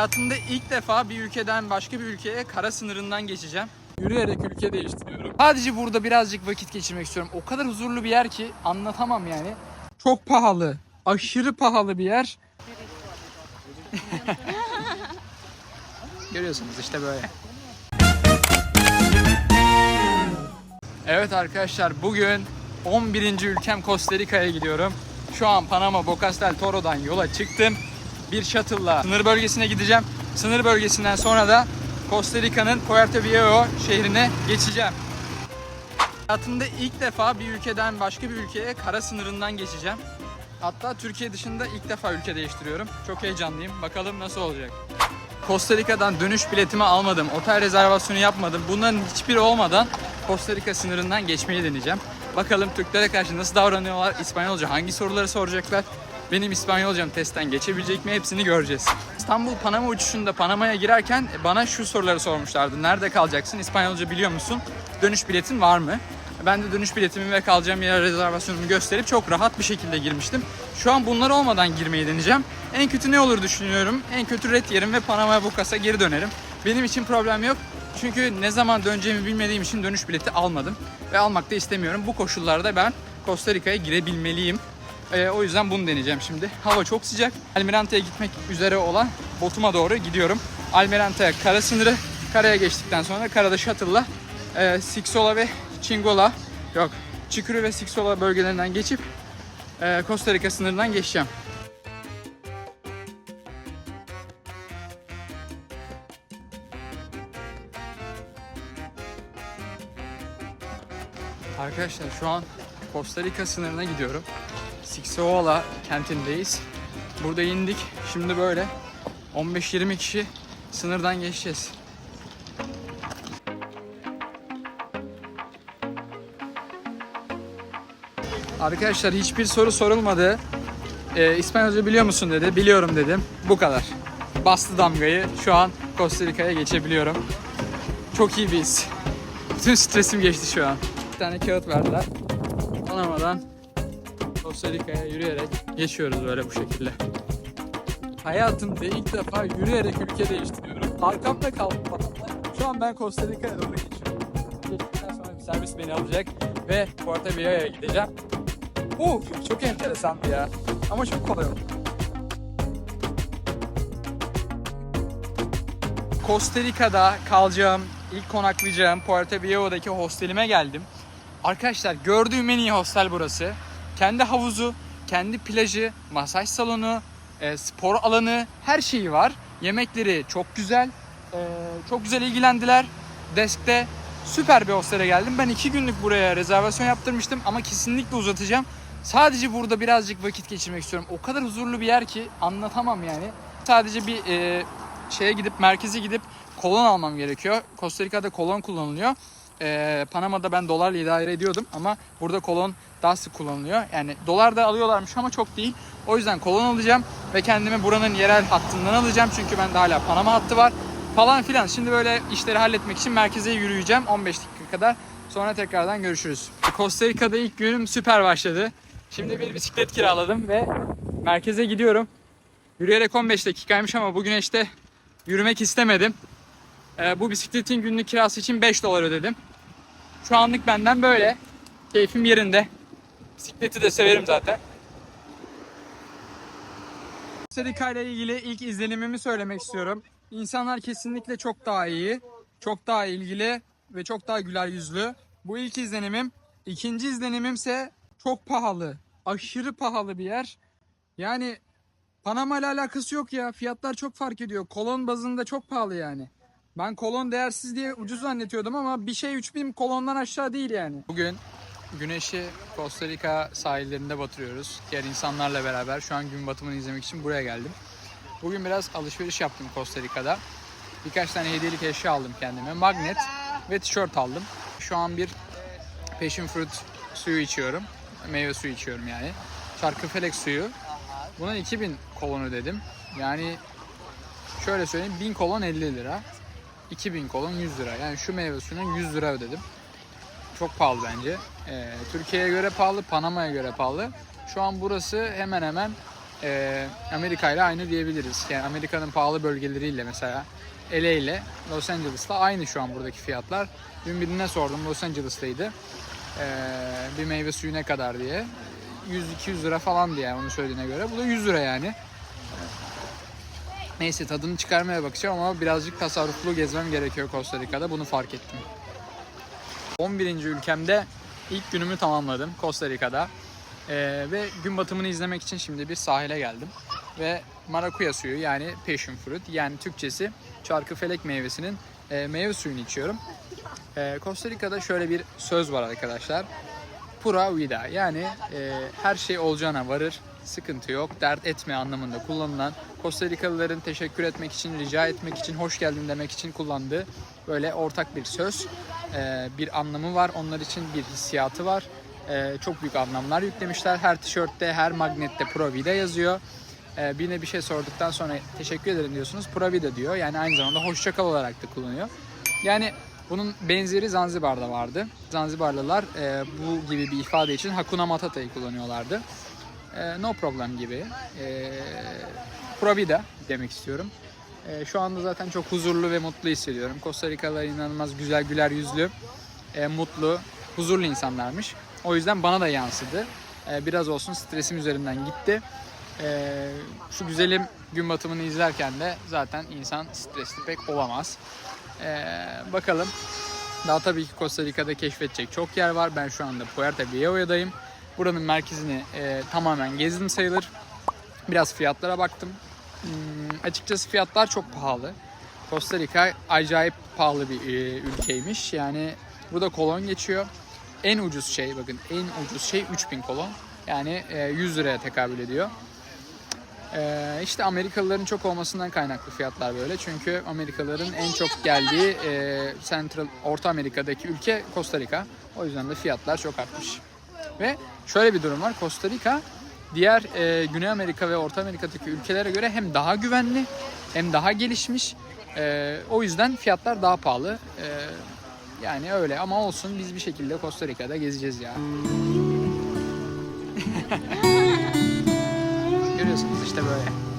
Hayatımda ilk defa bir ülkeden başka bir ülkeye kara sınırından geçeceğim. Yürüyerek ülke değiştiriyorum. Sadece burada birazcık vakit geçirmek istiyorum. O kadar huzurlu bir yer ki anlatamam yani. Çok pahalı. Aşırı pahalı bir yer. Görüyorsunuz işte böyle. Evet arkadaşlar bugün 11. ülkem Costa Rica'ya gidiyorum. Şu an Panama Bocas del Toro'dan yola çıktım. Bir shuttle'la sınır bölgesine gideceğim. Sınır bölgesinden sonra da Costa Rica'nın Puerto Viejo şehrine geçeceğim. Hayatımda ilk defa bir ülkeden başka bir ülkeye kara sınırından geçeceğim. Hatta Türkiye dışında ilk defa ülke değiştiriyorum. Çok heyecanlıyım. Bakalım nasıl olacak. Costa Rica'dan dönüş biletimi almadım. Otel rezervasyonu yapmadım. Bunların hiçbiri olmadan Costa Rica sınırından geçmeyi deneyeceğim. Bakalım Türklere karşı nasıl davranıyorlar, İspanyolca hangi soruları soracaklar. Benim İspanyolcam testten geçebilecek mi hepsini göreceğiz. İstanbul Panama uçuşunda Panama'ya girerken bana şu soruları sormuşlardı. Nerede kalacaksın? İspanyolca biliyor musun? Dönüş biletin var mı? Ben de dönüş biletimi ve kalacağım yer rezervasyonumu gösterip çok rahat bir şekilde girmiştim. Şu an bunlar olmadan girmeyi deneyeceğim. En kötü ne olur düşünüyorum. En kötü red yerim ve Panama Bocas'a geri dönerim. Benim için problem yok. Çünkü ne zaman döneceğimi bilmediğim için dönüş bileti almadım. Ve almak da istemiyorum. Bu koşullarda ben Costa Rica'ya girebilmeliyim. Ee, o yüzden bunu deneyeceğim şimdi. Hava çok sıcak. Almirante'ye gitmek üzere olan botuma doğru gidiyorum. Almirante kara sınırı. Karaya geçtikten sonra karada shuttle'la e, Sixola ve Chingola yok Chikuru ve Sixola bölgelerinden geçip e, Costa Rica sınırından geçeceğim. Arkadaşlar şu an Costa Rica sınırına gidiyorum. Sixola kentindeyiz. Burada indik. Şimdi böyle 15-20 kişi sınırdan geçeceğiz. Arkadaşlar hiçbir soru sorulmadı. Ee, İspanyolca biliyor musun dedi. Biliyorum dedim. Bu kadar. Bastı damgayı. Şu an Costa Rica'ya geçebiliyorum. Çok iyi bir his. Bütün stresim geçti şu an. Bir tane kağıt verdiler. Panama'dan Costa Rica'ya yürüyerek geçiyoruz böyle bu şekilde. Hayatımda ilk defa yürüyerek ülke değiştiriyorum. Arkamda kaldım Panama'da. Şu an ben Costa Rica'ya doğru geçiyorum. Geçtikten sonra bir servis beni alacak ve Puerto Viejo'ya gideceğim. Uh, çok enteresandı ya. Ama çok kolay oldu. Costa Rica'da kalacağım, ilk konaklayacağım Puerto Viejo'daki hostelime geldim. Arkadaşlar gördüğüm en iyi hostel burası. Kendi havuzu, kendi plajı, masaj salonu, e, spor alanı, her şeyi var. Yemekleri çok güzel. E, çok güzel ilgilendiler. Deskte süper bir hostele geldim. Ben iki günlük buraya rezervasyon yaptırmıştım ama kesinlikle uzatacağım. Sadece burada birazcık vakit geçirmek istiyorum. O kadar huzurlu bir yer ki anlatamam yani. Sadece bir e, şeye gidip merkeze gidip kolon almam gerekiyor. Costa Rica'da kolon kullanılıyor. Ee, Panama'da ben dolarla idare ediyordum ama burada kolon daha sık kullanılıyor. Yani dolar da alıyorlarmış ama çok değil. O yüzden kolon alacağım ve kendimi buranın yerel hattından alacağım. Çünkü bende hala Panama hattı var falan filan. Şimdi böyle işleri halletmek için merkeze yürüyeceğim 15 dakika kadar. Sonra tekrardan görüşürüz. Costa Rica'da ilk günüm süper başladı. Şimdi bir bisiklet kiraladım ve merkeze gidiyorum. Yürüyerek 15 dakikaymış ama bu güneşte yürümek istemedim. Ee, bu bisikletin günlük kirası için 5 dolar ödedim. Şu anlık benden böyle. Keyfim yerinde. Bisikleti de severim zaten. Costa ile ilgili ilk izlenimimi söylemek istiyorum. İnsanlar kesinlikle çok daha iyi, çok daha ilgili ve çok daha güler yüzlü. Bu ilk izlenimim. İkinci izlenimimse çok pahalı. Aşırı pahalı bir yer. Yani Panama ile alakası yok ya. Fiyatlar çok fark ediyor. Kolon bazında çok pahalı yani. Ben kolon değersiz diye ucuz zannediyordum ama bir şey 3000 kolondan aşağı değil yani. Bugün güneşi Costa Rica sahillerinde batırıyoruz. Diğer insanlarla beraber şu an gün batımını izlemek için buraya geldim. Bugün biraz alışveriş yaptım Costa Rica'da. Birkaç tane hediyelik eşya aldım kendime. Magnet ve tişört aldım. Şu an bir passion fruit suyu içiyorum. Meyve suyu içiyorum yani. Çarkıfelek suyu. Buna 2000 kolon ödedim. Yani şöyle söyleyeyim 1000 kolon 50 lira. 2000 kolon 100 lira. Yani şu meyve suyuna 100 lira ödedim. Çok pahalı bence. Ee, Türkiye'ye göre pahalı, Panama'ya göre pahalı. Şu an burası hemen hemen e, Amerika ile aynı diyebiliriz. Yani Amerika'nın pahalı bölgeleriyle mesela LA ile Los Angeles'ta aynı şu an buradaki fiyatlar. Dün birine sordum Los Angeles'taydı. E, bir meyve suyu ne kadar diye. 100-200 lira falan diye onu söylediğine göre. Bu da 100 lira yani. Neyse tadını çıkarmaya bakacağım ama birazcık tasarruflu gezmem gerekiyor Costa Rica'da. Bunu fark ettim. 11. ülkemde ilk günümü tamamladım Costa Rica'da. Ee, ve gün batımını izlemek için şimdi bir sahile geldim. Ve marakuya suyu yani passion fruit yani Türkçesi çarkıfelek meyvesinin e, meyve suyunu içiyorum. Ee, Costa Rica'da şöyle bir söz var arkadaşlar. Pura vida yani e, her şey olacağına varır, sıkıntı yok, dert etme anlamında kullanılan Costa Rikalıların teşekkür etmek için, rica etmek için, hoş geldin demek için kullandığı böyle ortak bir söz. E, bir anlamı var, onlar için bir hissiyatı var. E, çok büyük anlamlar yüklemişler. Her tişörtte, her magnette Pura Vida yazıyor. E, birine bir şey sorduktan sonra teşekkür ederim diyorsunuz. Pura Vida diyor. Yani aynı zamanda hoşça kal olarak da kullanıyor. Yani bunun benzeri Zanzibar'da vardı. Zanzibarlılar e, bu gibi bir ifade için Hakuna Matata'yı kullanıyorlardı. E, no problem gibi. E, pura vida demek istiyorum. E, şu anda zaten çok huzurlu ve mutlu hissediyorum. Costa Rikalılar inanılmaz güzel, güler yüzlü, e, mutlu, huzurlu insanlarmış. O yüzden bana da yansıdı. E, biraz olsun stresim üzerinden gitti. E, şu güzelim gün batımını izlerken de zaten insan stresli pek olamaz. Ee, bakalım. Daha tabii ki Costa Rica'da keşfedecek çok yer var. Ben şu anda Puerto Viejo'dayım. Buranın merkezini e, tamamen gezdim sayılır. Biraz fiyatlara baktım. Hmm, açıkçası fiyatlar çok pahalı. Costa Rica acayip pahalı bir e, ülkeymiş. Yani burada kolon geçiyor. En ucuz şey bakın en ucuz şey 3000 kolon. Yani e, 100 liraya tekabül ediyor. Ee, işte Amerikalıların çok olmasından kaynaklı fiyatlar böyle. Çünkü Amerikalıların en çok geldiği e, Central Orta Amerika'daki ülke Costa Rica. O yüzden de fiyatlar çok artmış. Ve şöyle bir durum var. Costa Rica diğer e, Güney Amerika ve Orta Amerika'daki ülkelere göre hem daha güvenli hem daha gelişmiş. E, o yüzden fiyatlar daha pahalı. E, yani öyle ama olsun biz bir şekilde Costa Rica'da gezeceğiz ya. Görüyorsunuz işte böyle.